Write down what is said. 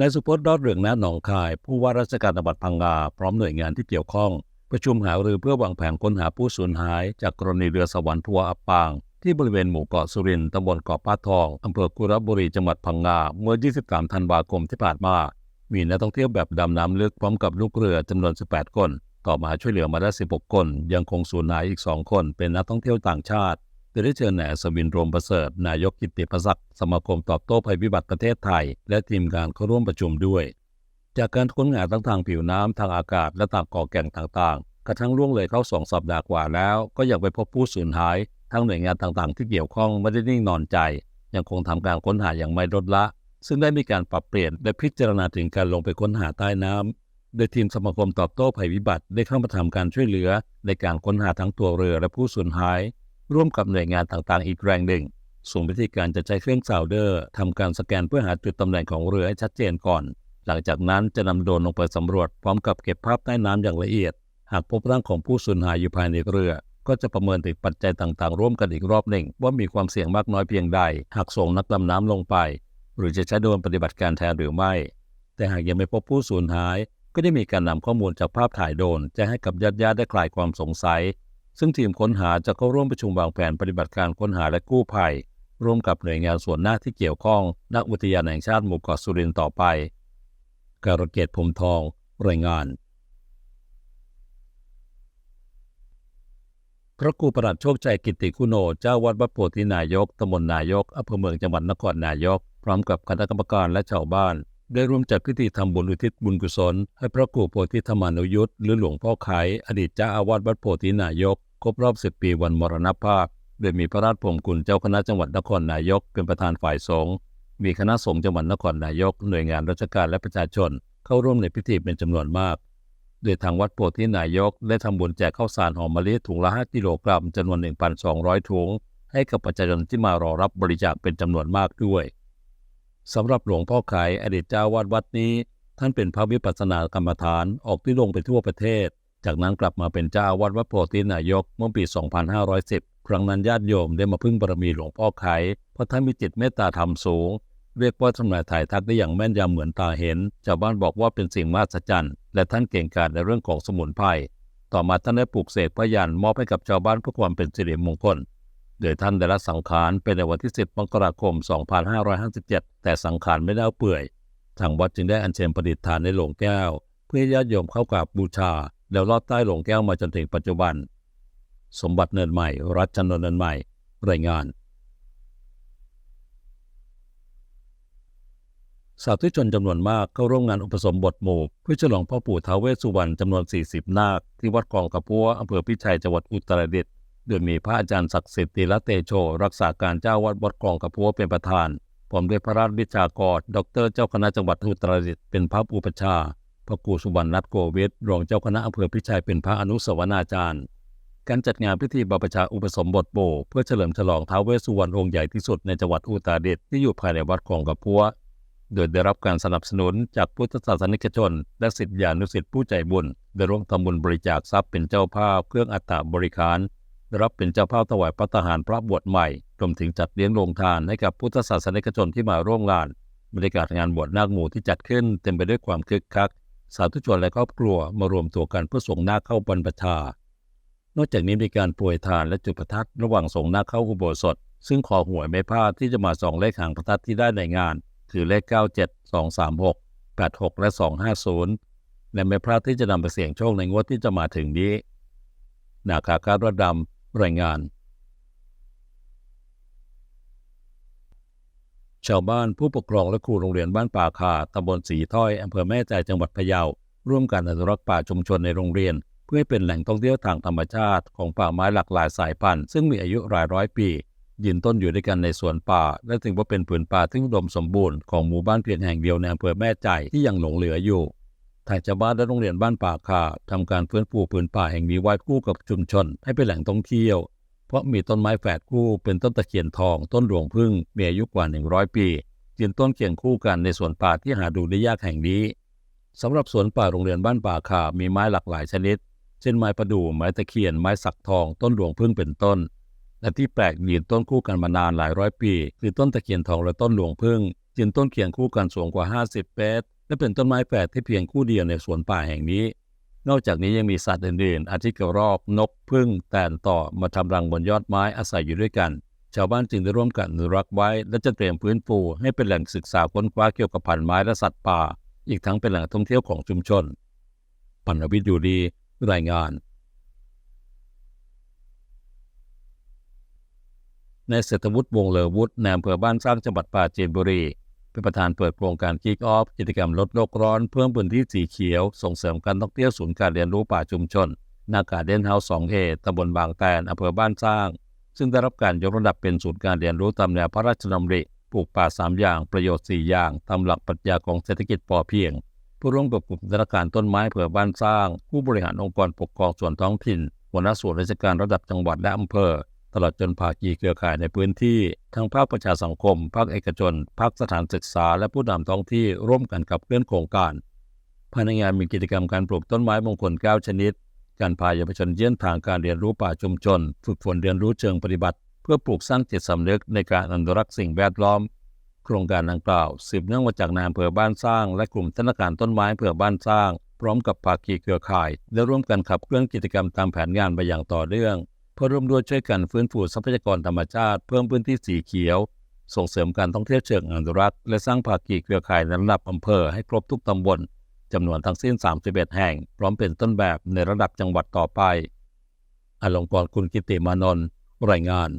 นายสุพจน์รอดเรืองนาหนองคาย ผู้ว่าราชการจังหวัดพังงาพร้อมหน่วยงานที่เกี่ยวข้อง ประชุมหารือเพื่อวางแผนค้นหาผู้สูญหาย จากกรณีเรือสวรรค์ทัวอับปาง ที่บริเวณหมู่เกาะสุรินทร์ตำบลเกาะป้าทองอำเภอกุระบุรีจังหวัดพังงาเมื่อ 23 ธันวาคมที่ผ่านมา มีนักท่องเที่ยวแบบดำน้ำลึกพร้อมกับลูกเรือจำนวน 18 คน ต่อมาช่วยเหลือมาได้ 16 คน ยังคงสูญหายอีก 2 คน เป็นนักท่องเที่ยวต่างชาติ โดยได้เชิญนายอัศวินโรมประเสริฐ นายกกิตติประศักดิ์สมาคมตอบโต้ภัยพิบัติประเทศไทย และทีมงานเข้าร่วมประชุมด้วย จากการค้นหาทั้งทางผิวน้ำทางอากาศและตามเกาะแก่งต่างๆ กระทั่งล่วงเลยเข้าสองสัปดาห์กว่าแล้ว ก็ยังไปพบผู้สูญหายทั้งหน่วยงานต่างๆ ที่เกี่ยวข้องไม่ได้นิ่งนอนใจ ยังคงทำการค้นหาอย่างไม่ลดละ ซึ่งได้มีการปรับเปลี่ยนและพิจารณาถึงการลงไปค้นหาใต้น้ำโดยทีมสมาคมตอบโต้ภัยพิบัติได้เข้ามาทำการช่วยเหลือในการค้นหาทั้งตัวเรือและผู้สูญหาย ร่วมกับหน่วยงานต่างๆ อีกแรงหนึ่งส่วนวิธีการจะใช้เครื่องซาวเดอร์ทำการสแกนเพื่อหาจุดตำแหน่งของเรือให้ชัดเจนก่อน หลังจากนั้นจะนำโดรนลงไปสำรวจพร้อมกับเก็บภาพใต้น้ำอย่างละเอียด หากพบร่างของผู้สูญหายอยู่ภายในเรือ ก็จะประเมินถึงปัจจัยต่างๆ ร่วมกันอีกรอบหนึ่ง ว่ามีความเสี่ยงมากน้อยเพียงใด หากส่งนักดำน้ำลงไป หรือจะใช้โดรนปฏิบัติการแทนหรือไม่ แต่หากยังไม่พบผู้สูญหาย ก็ได้มีการนำข้อมูลจากภาพถ่ายโดรนแจ้งให้กับญาติญาติๆได้คลายความสงสัย ซึ่งทีมค้นหาจะเข้าร่วมประชุมวางแผนปฏิบัติการค้นหาและกู้ภัย ร่วมกับหน่วยงานส่วนหน้าที่เกี่ยวข้องนักอุทยานแห่งชาติหมู่เกาะสุรินทร์ต่อไป การเกตพรมทอง รายงาน พระครูประหลัดโชคชัยกิติคุโนเจ้าวัดวัดโพธินายกตำบลนายกอำเภอเมืองจังหวัดนครนายก พร้อมกับคณะกรรมการและชาวบ้าน ได้ร่วมจัดพิธีทำบุญอุทิศบุญกุศล ให้พระครูโพธิธรรมานุยุทธหรือหลวงพ่อไขอดีตเจ้าอาวาสวัดโพธินายก ครบรอบ 10 ปีวันมรณภาพ โดยมีพระราชพรมกุลเจ้าคณะจังหวัดนครนายก เป็นประธานฝ่ายสงฆ์ มีคณะสงฆ์จังหวัดนครนายก หน่วยงานราชการและประชาชน เข้าร่วมในพิธีเป็นจำนวนมาก โดยทางวัดโพธินายกได้ทำบุญแจกข้าวสารหอมมะลิถุงละ 5 กิโลกรัมจำนวน 1,200 ถุง ให้กับประชาชนที่มารอรับบริจาคเป็นจำนวนมากด้วยสำหรับหลวงพ่อขายอดีตเจ้าวาดวัดนี้ ท่านเป็นพระวิปัสสนากรรมฐานออกที่ลงไปทั่วประเทศ จากนั้นกลับมาเป็นเจ้าวาดวัดโพธินายกเมื่อปี 2510 ครั้งนั้นญาติโยมได้มาพึ่งบารมีหลวงพ่อไขเพราะท่านมีจิตเมตตาธรรมสูง เรียกว่าทำนายถ่ายทักได้อย่างแม่นยำเหมือนตาเห็น ชาวบ้านบอกว่าเป็นสิ่งมหัศจรรย์ และท่านเก่งกาจในเรื่องของสมุนไพร ต่อมาท่านได้ปลูกเสกพยันมอบให้กับชาวบ้านเพื่อความเป็นสิริมงคล โดยท่านได้รับสังขารเป็นในวันที่ 10 มกราคม 2557 แต่สังขารไม่เน่าเปื่อย ทางวัดจึงได้อัญเชิญประดิษฐานในโหลงแก้ว เพื่อญาติโยมเข้ากราบบูชา แล้วลอดใต้หลงแก้วมาจนถึงปัจจุบัน สมบัติเนินใหม่ รัชนนเนินใหม่ รายงาน สาธุชนจำนวนมากเข้าร่วมงานอุปสมบทหมู่เพื่อฉลองพ่อปู่ท้าวเวสสุวรรณจำนวน 40 นาค ที่วัดกองกระพัวอำเภอพิชัยจังหวัดอุตรดิตถ์โดยมีพระอาจารย์ศักดิ์สิทธิ์ติละเตโช รักษาการเจ้าวัดวัดกองกระพัวเป็นประธานพร้อมด้วยพระราชวิชากร ดร เจ้าคณะจังหวัดอุตรดิตถ์เป็นพระอุปชา พระครูสุวรรณรัตน์โกวิทรองเจ้าคณะอำเภอพิชัยเป็นพระอนุสาวนาจารย์ การจัดงานพิธีบรรพชาอุปสมบทโบ เพื่อเฉลิมฉลองท้าวเวสสุวรรณองค์ใหญ่ที่สุดในจังหวัดอุตรดิตถ์ที่อยู่ภายในวัดกองกระพัวโดยได้รับการสนับสนุนจากพุทธศาสนิกชน และศิษยานุศิษย์ผู้ใจบุญได้ร่วมทำบุญบริจาคทรัพย์เป็นเจ้าภาพเครื่องอัฐบริการได้รับเป็นเจ้าภาพถวายพระทหารพระบวชใหม่รวมถึงจัดเลี้ยงโรงทานให้กับพุทธศาสนิกชนที่มาร่วมงานบรรยากาศงานบวชนาคหมู่ที่จัดขึ้นเต็มไปด้วยความคึกคัก สาธุชนและครอบครัวมารวมตัวกันเพื่อส่งหน้าเข้าบรรพชานอกจากนี้มีการโปรยทานและจุดประทัดระหว่างส่งหน้าเข้าอุโบสถ ซึ่งขอหวยไม่พลาดที่จะมาส่องเลขหางประทัดที่ได้ในงาน คือเลข 97 236 86 และ 250 และไม่พลาดที่จะนำไปเสี่ยงโชคในงวดที่จะมาถึงนี้ นาคาการระดำรายงาน ชาวบ้านผู้ปกครองและครูโรงเรียนบ้านป่าคาตำบลสีถ้อยอำเภอแม่ใจจังหวัดพะเยา ร่วมกันอนุรักษ์ป่าชุมชนในโรงเรียน เพื่อให้เป็นแหล่งท่องเที่ยวทางธรรมชาติของป่าไม้หลากหลายสายพันธุ์ซึ่งมีอายุหลายร้อยปี ยืนต้นอยู่ด้วยกันในสวนป่า และถือว่าเป็นผืนป่าที่อุดมสมบูรณ์ของหมู่บ้านเพียงแห่งเดียวในอำเภอแม่ใจที่ยังหลงเหลืออยู่ทางชาวบ้านและโรงเรียนบ้านป่าคาทำการฟื้นฟูผืนป่าแห่งนี้ไว้คู่กับชุมชนให้เป็นแหล่งท่องเที่ยว เพราะมีต้นไม้แฝดคู่เป็นต้นตะเคียนทองต้นหลวงพึ่งมีอายุกว่า 100 ปียืนต้นเคียงคู่กันในสวนป่าที่หาดูได้ยากแห่งนี้สำหรับสวนป่าโรงเรียนบ้านป่าคามีไม้หลากหลายชนิด เช่นไม้ประดู่ไม้ตะเคียน ไม้สักทอง ต้นหลวงพึ่งเป็นต้น และที่แปลกยืนต้นคู่กันมานานหลายร้อยปี คือต้นตะเคียนทองและต้นหลวงพึ่งยืนต้นเคียงคู่กันสูงกว่า 50เมตรและเป็นต้นไม้แฝดที่เพียงคู่เดียวในสวนป่าแห่งนี้ นอกจากนี้ยังมีสัตว์อื่นๆ อาทิกระรอกนกพึ่งแตนต่อมาทำรังบนยอดไม้อาศัยอยู่ด้วยกัน ชาวบ้านจึงได้ร่วมกันอนุรักษ์ไว้ และจะเตรียมพื้นฟูให้เป็นแหล่งศึกษาค้นคว้าเกี่ยวกับพันธุ์ไม้และสัตว์ป่า อีกทั้งเป็นแหล่งท่องเที่ยวของชุมชนปัณวิทย์อยู่ดีรายงาน ในเศรษฐวุฒิวงเลอวุฒิในอำเภอบ้านสร้างจังหวัดปราจีนบุรี เป็นประธานเปิดโครงการคิกออฟกิจกรรมลดโลกร้อน เพิ่มพื้นที่สีเขียว ส่งเสริมการท่องเที่ยวศูนย์การเรียนรู้ป่าชุมชนนาการเดนเฮาส์ 2A ตำบลบางแตนอำเภอบ้านสร้าง ซึ่งได้รับการยกระดับเป็นศูนย์การเรียนรู้ตามแนวพระราชดำริปลูกป่า 3 อย่างประโยชน์ 4 อย่างตามหลักปรัชญาของเศรษฐกิจพอเพียง ผู้ร่วมกับกลุ่มธนาคารต้นไม้อำเภอบ้านสร้าง ผู้บริหารองค์กรปกครองส่วนท้องถิ่นหัวหน้าส่วนราชการระดับจังหวัดและอำเภอ ตลอดจนภาคีเครือข่ายในพื้นที่ทั้งภาคประชาสังคม ภาคเอกชน ภาคสถานศึกษา และผู้นำท้องที่ร่วมกันกับเคลื่อนโครงการภายในงานมีกิจกรรมการปลูกต้นไม้มงคล 9 ชนิด การพาเยาวชนเยี่ยมทางการเรียนรู้ป่าชุมชน ฝึกฝนเรียนรู้เชิงปฏิบัติ เพื่อปลูกสร้างจิตสำนึกในการอนุรักษ์สิ่งแวดล้อม โครงการดังกล่าวสืบเนื่องมาจากนายอำเภอบ้านสร้าง และกลุ่มธนาคารต้นไม้อำเภอบ้านสร้าง พร้อมกับภาคีเครือข่ายได้ร่วมกันขับเคลื่อนกิจกรรมตามแผนงานไปอย่างต่อเนื่อง เพื่อร่วมด้วยช่วยกันฟื้นฟูทรัพยากรธรรมชาติ เพิ่มพื้นที่สีเขียว ส่งเสริมการท่องเที่ยวเชิงอนุรักษ์ และสร้างภาคีเครือข่ายในระดับอำเภอให้ครบทุกตำบลจำนวนทั้งสิ้น 31 แห่ง พร้อมเป็นต้นแบบในระดับจังหวัดต่อไป อลงกรณ์คุณกิติมานนท์รายงาน